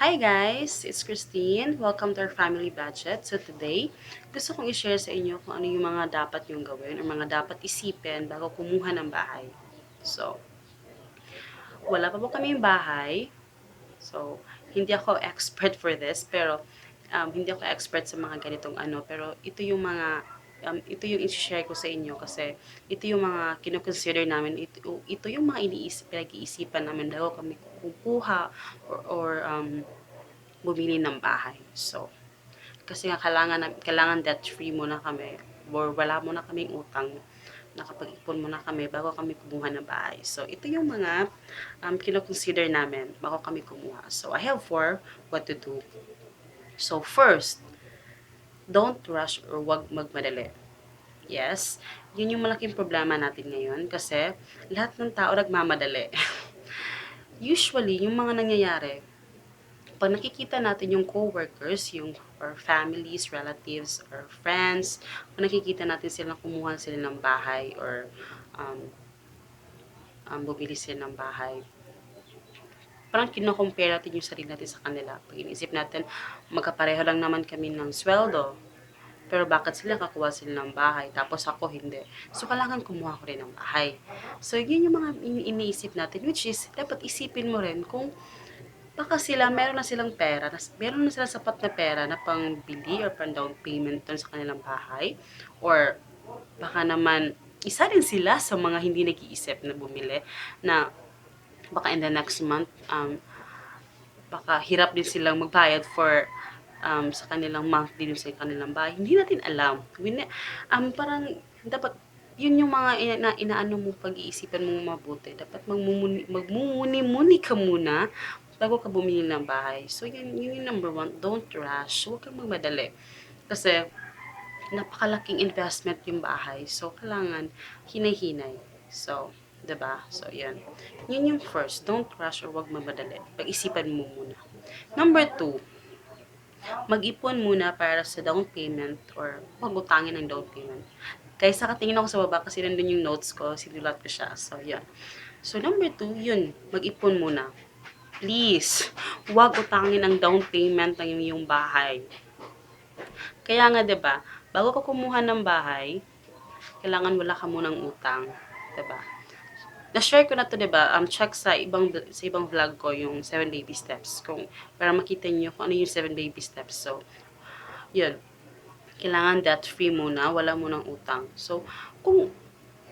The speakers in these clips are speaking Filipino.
Hi guys! It's Christine. Welcome to our family budget. So today, gusto kong i-share sa inyo kung ano yung mga dapat yung gawin or mga dapat isipin bago kumuha ng bahay. So, wala pa po kami yung bahay. So, hindi ako expert for this, pero um, hindi ako expert sa mga ganitong ano, pero ito yung mga um, ito yung i-share ko sa inyo kasi ito yung mga kinoconsider namin, ito, ito yung mga iniisip, pinag-iisipan namin bago kami kukuha or, or um, bumili ng bahay. So, kasi nga kailangan, kailangan debt-free muna kami or wala muna kaming utang nakapag-ipon muna kami bago kami kumuha ng bahay. So, ito yung mga um, kinoconsider namin bago kami kumuha. So, I have four what to do. So, first, don't rush or wag magmadali. Yes, yun yung malaking problema natin ngayon kasi lahat ng tao nagmamadali. Usually, yung mga nangyayari, pag nakikita natin yung co-workers, yung or families, relatives, or friends, pag nakikita natin sila kumuha sila ng bahay or um, um, bumili sila ng bahay, parang kino-compare natin yung sarili natin sa kanila. Pag inisip natin, magkapareho lang naman kami ng sweldo, pero bakit sila kakuha sila ng bahay, tapos ako hindi. So, kailangan kumuha ko rin ng bahay. So, yun yung mga ini- iniisip natin, which is, dapat isipin mo rin kung baka sila, meron na silang pera, nas- meron na silang sapat na pera na pang bili or pang down payment sa kanilang bahay, or baka naman, isa rin sila sa mga hindi nag-iisip na bumili, na baka in the next month, um, baka hirap din silang magbayad for um, sa kanilang monthly dun sa kanilang bahay. Hindi natin alam. Win- um, parang dapat yun yung mga ina, inaano mo pag-iisipan mo mabuti. Dapat magmumuni, magmumuni-muni ka muna bago ka bumili ng bahay. So, yun, yun yung number one. Don't rush. Huwag kang magmadali. Kasi, napakalaking investment yung bahay. So, kailangan hinay-hinay. So, 'di ba So, yan. Yun yung first. Don't rush or wag mamadali. Pag-isipan mo muna. Number two, mag-ipon muna para sa down payment or magutangin ng down payment. Kaysa katingin ako sa baba kasi nandun yung notes ko, sinulat ko siya. So, yan. So, number two, yun, mag-ipon muna. Please, huwag utangin ang down payment ng iyong bahay. Kaya nga, ba bago ka kumuha ng bahay, kailangan wala ka munang utang. ba Na-share ko na to 'di ba Um, check sa ibang, sa ibang vlog ko yung 7 baby steps. Kung, para makita niyo kung ano yung 7 baby steps. So, yun. Kailangan debt-free muna, wala munang utang. So, kung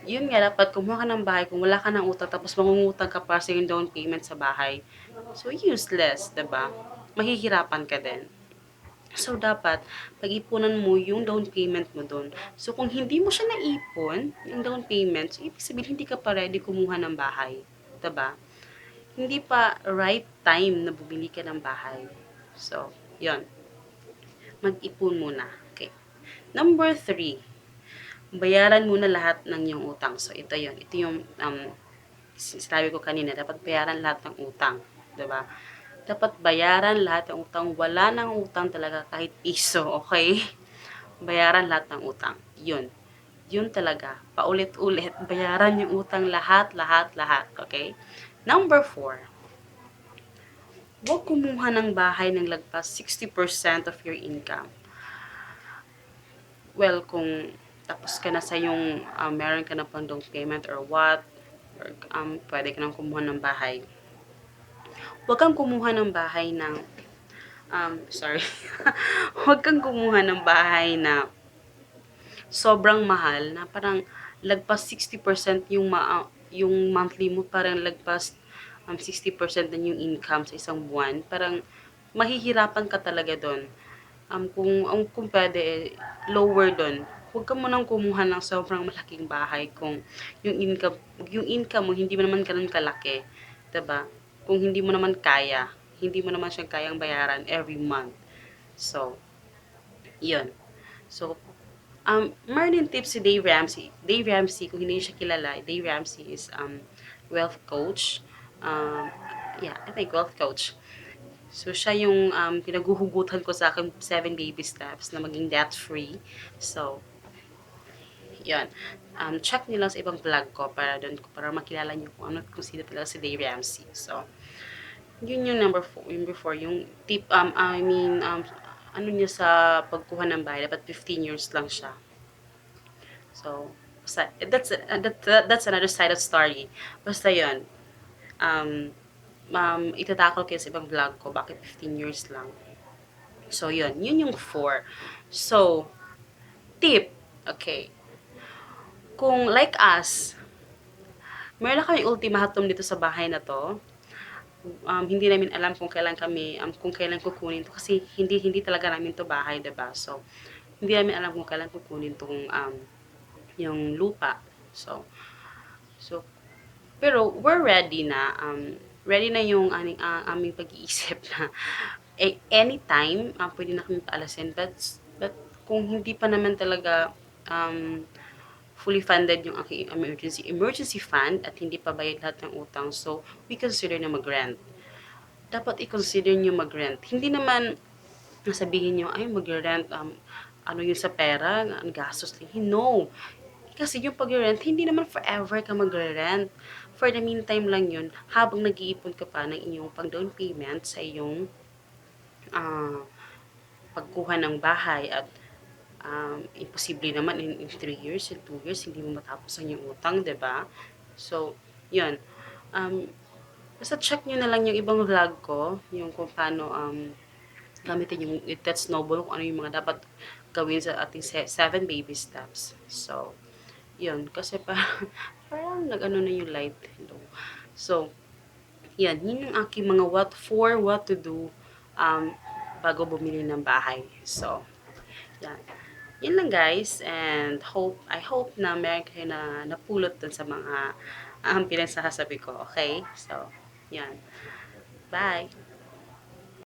yun nga, dapat kumuha ka ng bahay, kung wala ka ng utang, tapos mangungutang ka para sa yung down payment sa bahay, so useless, 'di ba Mahihirapan ka din. So, dapat, pag-ipunan mo yung down payment mo doon. So, kung hindi mo siya naipon, yung down payment, so, ibig sabihin, hindi ka pa ready kumuha ng bahay. 'di ba Hindi pa right time na bumili ka ng bahay. So, yon Mag-ipon muna. Okay. Number three, bayaran muna lahat ng iyong utang. So, ito yon Ito yung um, sinabi ko kanina, dapat bayaran lahat ng utang. 'di ba Dapat bayaran lahat ng utang. Wala nang utang talaga kahit piso, okay? Bayaran lahat ng utang. Yun. Yun talaga. Paulit-ulit. Bayaran yung utang lahat, lahat, lahat. Okay? Number four. Huwag kumuha ng bahay ng lagpas 60% of your income well, kung tapos ka na sa yung um, meron ka na pang down payment or what, or um, pwede ka nang kumuha ng bahay. Huwag kang kumuha ng bahay ng, um, sorry, huwag kang kumuha ng bahay na sobrang mahal na parang lagpas 60% yung ma uh, yung monthly mo parang lagpas um, 60% din yung income sa isang buwan parang mahihirapan ka talaga doon um, kung, um, kung pwede, eh, lower doon. Huwag ka munang kumuha ng sobrang malaking bahay kung yung income, yung income mo hindi mo naman ganun kalaki. 'di ba Kung hindi mo naman kaya, hindi mo naman siya kayang bayaran every month. So, yun. So, um, meron tips si Dave Ramsey. Dave Ramsey, kung hindi siya kilala, Dave Ramsey is um, wealth coach. Um, yeah, I think wealth coach. So, siya yung um, pinaguhugutan ko sa akin 7 baby steps na maging debt-free. So, yun. Um, check nyo lang sa ibang vlog ko para doon para makilala nyo kung ano kung sino talaga si Dave Ramsey. So, Yun yung number four, yung before, yung tip, um, I mean, um, ano niya sa pagkuha ng bahay, dapat 15 years lang siya. So, that's, that, that- that's another side of story. Basta yun, um, um, itatakol kayo sa ibang vlog ko, bakit 15 years lang. So, yun, yun yung four. So, tip, okay, kung like us, meron kami ultimatum dito sa bahay na to, um, hindi namin alam kung kailan kami, um, kung kailan kukunin to. Kasi hindi, hindi talaga namin to bahay, 'di ba So, hindi namin alam kung kailan kukunin tong, um, yung lupa. So, so, pero we're ready na, um, ready na yung aming, ah, aming pag-iisip na eh, anytime, um, pwede na kami paalasin. But, but kung hindi pa naman talaga, um, fully funded yung aking emergency emergency fund at hindi pa bayad lahat ng utang. So, we consider na mag-rent. Dapat i-consider nyo mag-rent. Hindi naman sabihin nyo, ay mag-rent, um, ano yun sa pera, ang gastos lang. No. Kasi yung pag-rent, hindi naman forever ka mag-rent. For the meantime lang yun, habang nag-iipon ka pa ng inyong pang-down payment sa iyong ah, pagkuha ng bahay at um, imposible naman in, in 3 years, in 2 years, hindi mo matapos ang iyong utang, ba So, yun. Um, basta check nyo na lang yung ibang vlog ko, yung kung paano um, gamitin yung that snowball, kung ano yung mga dapat gawin sa ating 7 baby steps. So, yun. Kasi parang, parang nag-ano na yung light. Hello. So, yan. Yun yung aking mga what for, what to do um, bago bumili ng bahay. So, yan. Yan lang guys and hope I hope na meron kayo na napulot dun sa mga um, pinagsasabi ko. Okay? So, yan. Bye!